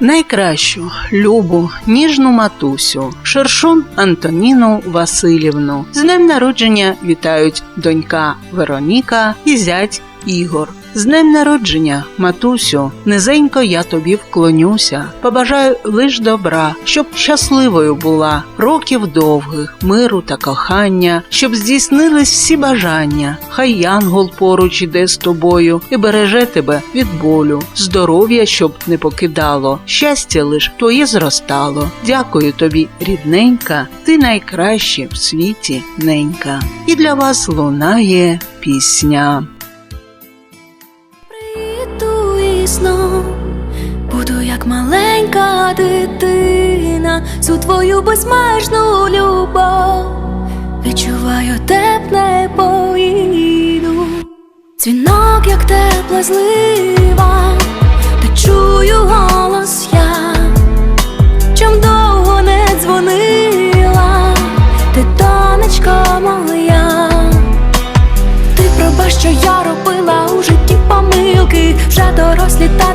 Найкращу, любу, ніжну матусю, Шершун Антоніну Васильівну. З днем народження вітають донька Вероніка і зять Ігор. З днем народження, матусю, низенько я тобі вклонюся. Побажаю лиш добра, щоб щасливою була, років довгих, миру та кохання, щоб здійснились всі бажання. Хай янгол поруч іде з тобою і береже тебе від болю, здоров'я, щоб не покидало, щастя лиш твоє зростало. Дякую тобі, рідненька, ти найкраще в світі ненька. І для вас лунає пісня. Знов буду як маленька дитина, всю твою безмежну любов. Відчуваю тепле поїду, дзвінок, як тепла злива,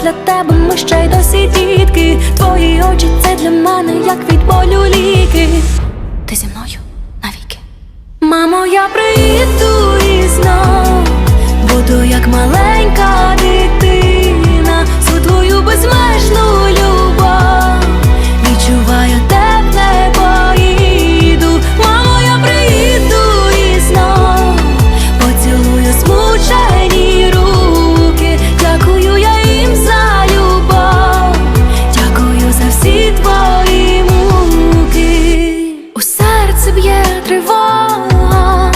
для тебе ми ще й досі дітки. Твої очі це для мене, як від болю ліки. Ти зі мною навіки. Мамо, я приїду і знов буду як маленька тривога,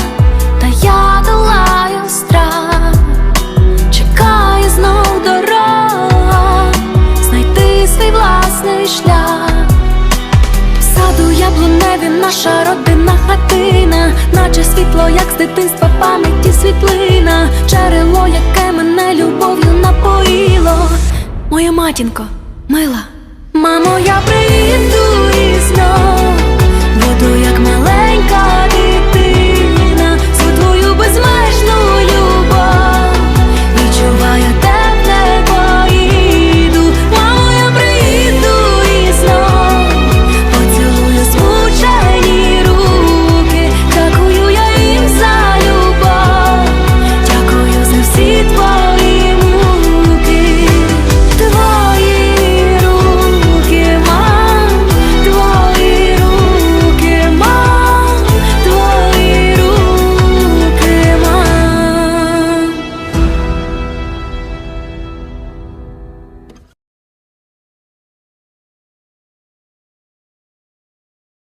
та я долаю страх. Чекає знов дорога, знайти свій власний шлях. В саду яблуневі наша родинна хатина, наче світло, як з дитинства пам'яті світлина, джерело, яке мене любов'ю напоїло. Моя матінко, мила, мамо, я знов